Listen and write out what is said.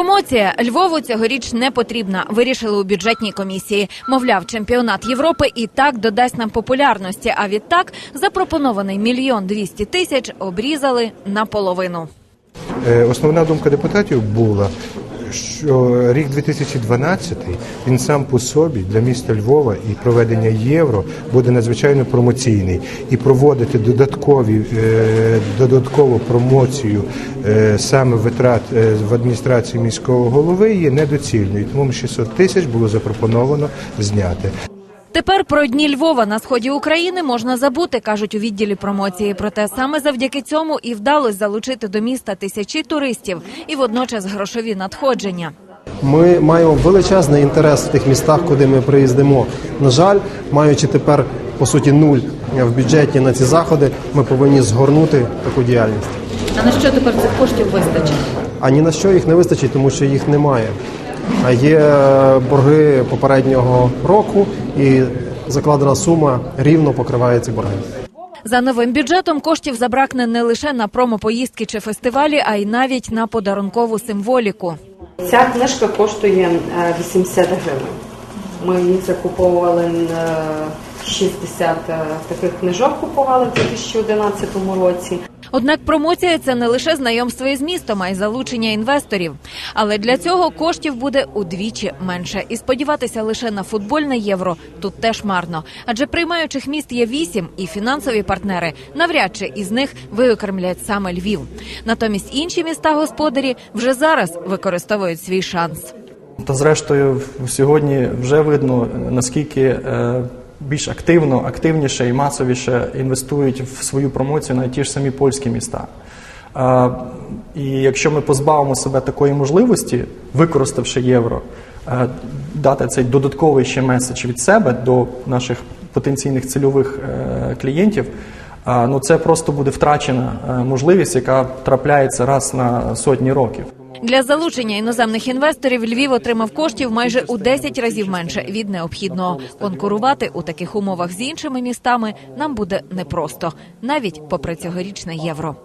Промоція Львову цьогоріч не потрібна. Вирішили у бюджетній комісії. Мовляв, чемпіонат Європи і так додасть нам популярності. А відтак запропонований мільйон двісті тисяч обрізали наполовину. Е, Основна думка депутатів була, що рік 2012 він сам по собі для міста Львова і проведення євро буде надзвичайно промоційний і проводити додаткові е, додаткову промоцію е, саме витрат е, в адміністрації міського голови є недоцільною. Тому 600 тисяч було запропоновано зняти. Тепер про дні Львова на сході України можна забути, кажуть у відділі промоції. Проте саме завдяки цьому і вдалося залучити до міста тисячі туристів і водночас грошові надходження. Ми маємо величезний інтерес в тих містах, куди ми приїздимо. На жаль, маючи тепер по суті нуль в бюджеті на ці заходи, ми повинні згорнути таку діяльність. А на що тепер цих коштів вистачить? А ні на що їх не вистачить, тому що їх немає. А є борги попереднього року, і закладена сума рівно покриває ці борги. За новим бюджетом коштів забракне не лише на промопоїздки чи фестивалі, а й навіть на подарункову символіку. Ця книжка коштує е, 80 гривень. Ми їх закуповували е, 60 е, таких книжок купували в 2011 році. Однак промоція це не лише знайомство із містом, а й залучення інвесторів. Але для цього коштів буде удвічі менше. І сподіватися лише на футбольне євро тут теж марно. Адже приймаючих міст є вісім, і фінансові партнери навряд чи із них виокремлять саме Львів. Натомість інші міста господарі вже зараз використовують свій шанс. Та зрештою, сьогодні вже видно наскільки е, більш активно, активніше і масовіше інвестують в свою промоцію на ті ж самі польські міста. Е, І якщо ми позбавимо себе такої можливості, використавши євро, е, дати цей додатковий ще меседж від себе до наших потенційних цільових е, клієнтів, ну це просто буде втрачена можливість, яка трапляється раз на сотні років. Для залучення іноземних інвесторів Львів отримав коштів майже у 10 разів менше від необхідного. Конкурувати у таких умовах з іншими містами нам буде непросто, навіть попри цьогорічне євро.